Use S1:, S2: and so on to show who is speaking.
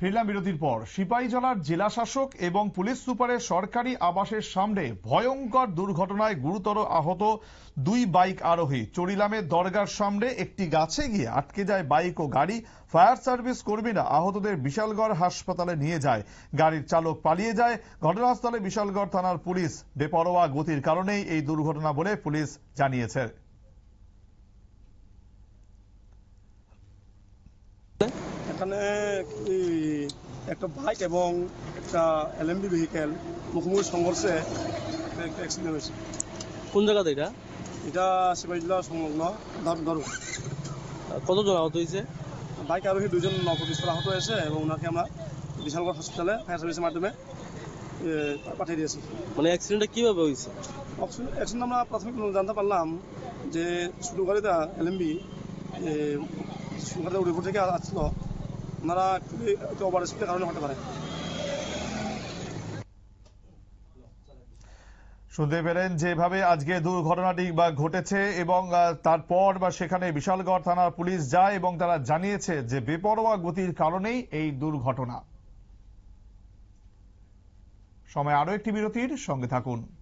S1: ফিরলাম বিরতির পর। সিপাহীজলার জেলা শাসক এবং পুলিশ সুপারের সরকারি আবাসের সামনে ভয়ঙ্কর দুর্ঘটনায় গুরুতর আহত দুই বাইক আরোহী। চরিলামের দরগার সামনে একটি গাছে গিয়ে আটকে যায় বাইক ও গাড়ি। ফায়ার সার্ভিস কর্মীরা আহতদের বিশালগড় হাসপাতালে নিয়ে যায়। গাড়ির চালক পালিয়ে যায়। ঘটনাস্থলে বিশালগড় থানার পুলিশ বেপরোয়া গতির কারণেই এই দুর্ঘটনা বলে পুলিশ জানিয়েছে।
S2: এখানে একটা বাইক এবং একটা এলএমবি ভেহিকেল মুখোমুখি সংঘর্ষে একটা অ্যাক্সিডেন্ট হয়েছে।
S3: কোন জায়গাতে এটা?
S2: এটা শিবাই জেলা সংলগ্ন ধর-
S3: কতজন আহত হয়েছে?
S2: বাইক আরোহী দুজন নবপ্রতিষ্ঠ আহত হয়েছে এবং ওনাকে আমরা বিশালগড় হসপিটালে ফায়ার সার্ভিসের মাধ্যমে পাঠিয়ে দিয়েছি।
S3: মানে অ্যাক্সিডেন্টটা কীভাবে হয়েছে?
S2: অ্যাকশন আমরা প্রাথমিক জানতে পারলাম যে শুরু গাড়িটা এলএমবি থেকে ওনারা ওভার স্পিডের কারণে হতে পারে।
S1: শুনতে পেলেন যেভাবে আজকে দুর্ঘটনাটি বা ঘটেছে এবং তারপর বা সেখানে বিশালগড় থানার পুলিশ যায় এবং তারা জানিয়েছে যে বেপরোয়া গতির কারণেই এই দুর্ঘটনা। সময় আরও একটি বিরতির সঙ্গে থাকুন।